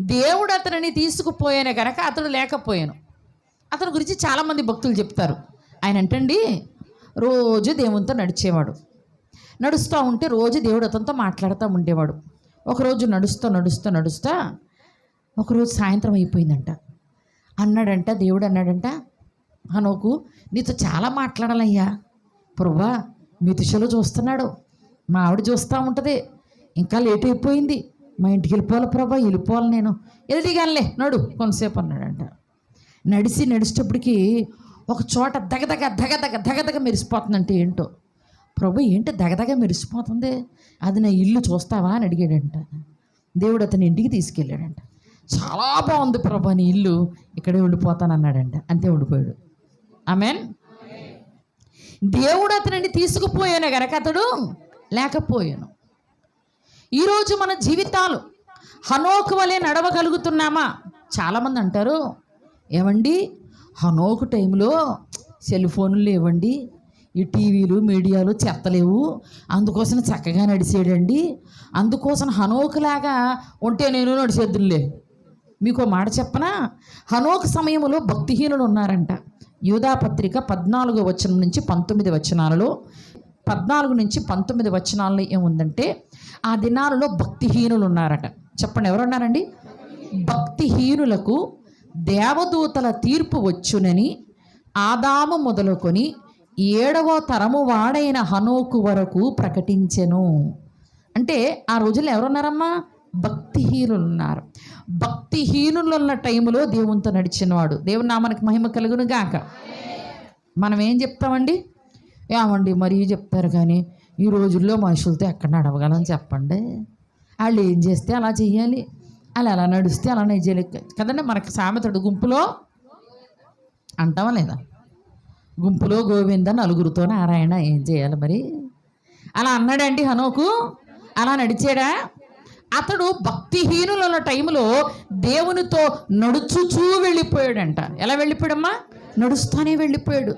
దేవుడు అతనిని తీసుకుపోయానే కనుక అతడు లేకపోయాను. అతని గురించి చాలామంది భక్తులు చెప్తారు. ఆయన అంటండి రోజు దేవునితో నడిచేవాడు. నడుస్తూ ఉంటే రోజు దేవుడు అతనితో మాట్లాడుతూ ఉండేవాడు. ఒకరోజు నడుస్తూ నడుస్తూ నడుస్తా ఒకరోజు సాయంత్రం అయిపోయిందంట. అన్నాడంట దేవుడు అన్నాడంట హనోకు నీతో చాలా మాట్లాడాలయ్యా. ప్రభా మీ దిశలో చూస్తున్నాడు. మా ఆవిడ చూస్తూ ఉంటుంది. ఇంకా లేట్ అయిపోయింది. మా ఇంటికి వెళ్ళిపోవాలి ప్రభా వెళ్ళిపోవాలి నేను. ఎదిగానులే నడు కొంతసేపు అన్నాడంట. నడిచి నడిచేటప్పటికి ఒక చోట దగదగ దగదగ దగదగ మెరిసిపోతుందంటే ఏంటో. ప్రభు ఏంటి దగదగ మెరిసిపోతుంది? అది నా ఇల్లు చూస్తావా అని అడిగాడంట. దేవుడు అతని ఇంటికి తీసుకెళ్ళాడంట. చాలా బాగుంది ప్రభు నీ ఇల్లు. ఇక్కడే ఉండిపోతానన్నాడంట అంతే ఉండిపోయాడు. ఆమెన్? దేవుడు అతనిని తీసుకుపోయాను గనక అతడు లేకపోయాను. ఈరోజు మన జీవితాలు హనోకు వలె నడవగలుగుతున్నామా? చాలామంది అంటారు ఏమండి హనోకు టైంలో సెల్ ఫోన్లు లేవండి ఈ టీవీలు మీడియాలు చెత్తలేవు అందుకోసం చక్కగా నడిచేయడండి అందుకోసం హనోకులాగా ఉంటే నేను నడిచేద్దులే మీకు మాట చెప్పనా? హనోక్ సమయంలో భక్తిహీనులు ఉన్నారంట. యూధాపత్రిక పద్నాలుగో వచనం నుంచి పంతొమ్మిది వచనాలలో పద్నాలుగు నుంచి పంతొమ్మిది వచనాలలో ఏముందంటే ఆ దినాలలో భక్తిహీనులు ఉన్నారట చెప్పండి ఎవరున్నారండి? భక్తిహీనులకు దేవదూతల తీర్పు వచ్చునని ఆదాము మొదలుకొని ఏడవ తరము వాడైన హనోకు వరకు ప్రకటించెను. అంటే ఆ రోజుల్లో ఎవరున్నారమ్మా? భక్తిహీనులు ఉన్నారు భక్తిహీనులు ఉన్న టైంలో దేవునితో నడిచినవాడు. దేవుని నామానికి మహిమ కలుగును గాక మనం ఏం చెప్తామండి? ఏమండి మరీ చెప్తారు కానీ ఈ రోజుల్లో మనుషులతో ఎక్కడ నడవగలం చెప్పండి? వాళ్ళు ఏం చేస్తే అలా చేయాలి వాళ్ళు ఎలా నడిస్తే అలా నడిచేయాలి. కదండి మనకి సామెతడు గుంపులో అంటావా లేదా? గుంపులో గోవింద నలుగురితో నారాయణ ఏం చేయాలి మరి? అలా అన్నాడండి హనోకు అలా నడిచాడా? అతడు భక్తిహీనులు ఉన్న టైంలో దేవునితో నడుచుచూ వెళ్ళిపోయాడంట. ఎలా వెళ్ళిపోయాడమ్మా? నడుస్తూనే వెళ్ళిపోయాడు.